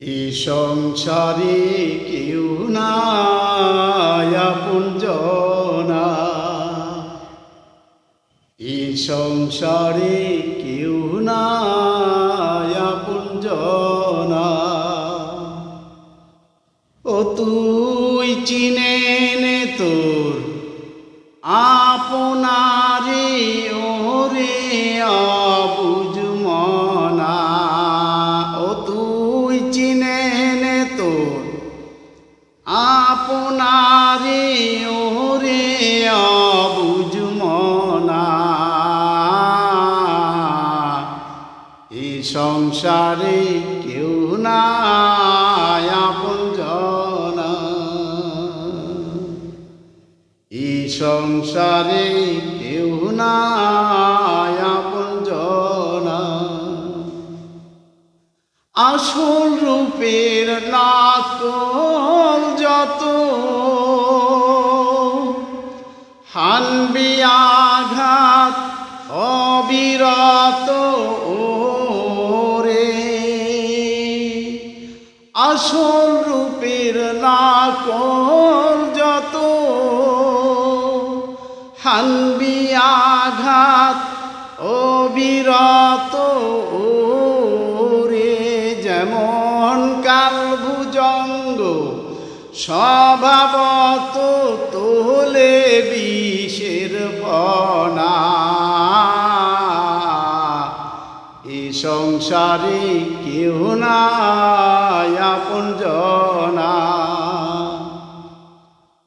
এই সংসারে কেউ নাই আপন জনা। এই সংসারে কেউ নাই আপন জনা। ও তুই চিনে নে তোর আপনারে, ওরে অবুঝ সংসারে কেউ নাই আপন জনা। এই সংসারে কেউ নাই আপন জনা। আসল রূপের নাকল যত, হানবি রূপের নাকল যত হানবি আঘাত অবিরত ওরে যেমন কাল ভুজঙ্গ স্বভাবত তোলে বিষের বনা সংসারে কেউ জনা।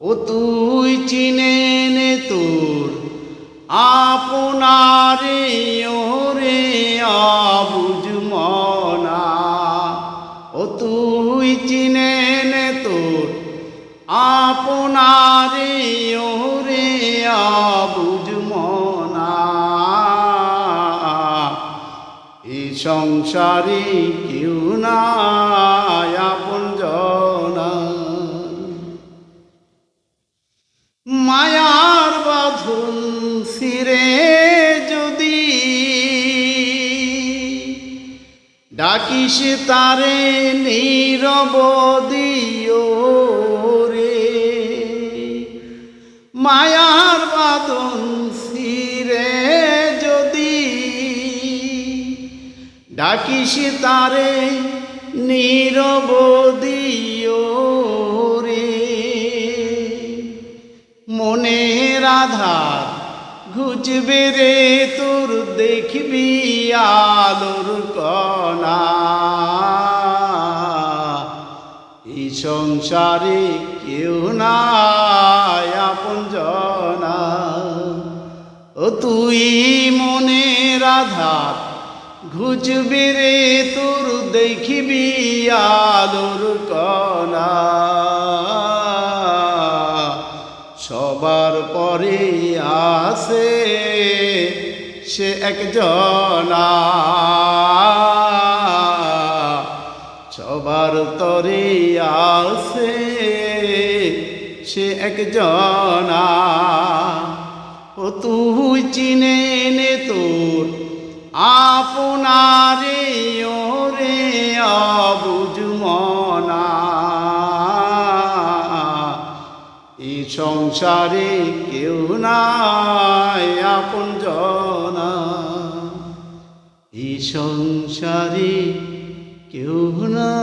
ও তুই চিনে নে তোর আপনারে, ওরে আবুজ মনা। ও তুই চিনে নে তোর আপনারে, ওরে সংসারে কেউ নাই আপন মায়ার বাঁধন সিরে যদি ডাকিস তারে নীরবদিও রে ডাকিস তারে নীরবদিও রে। মনের আধার ঘুচবে রে, তোর দেখবি আলোর কণা। এই সংসারে কেউ নাই আপন জনা। ও তুই মনের আধার ঘুচবে রে তোর দেখবি আলোর কণা। সবার পরে আসে সে একজনা। সবার তরে আসে সে একজনা। ও তুই চিনে আপনারে ওরে অবুঝ মনা। এই সংসারে কেউ নাই আপন জনা। এই সংসারে কেউ নাই।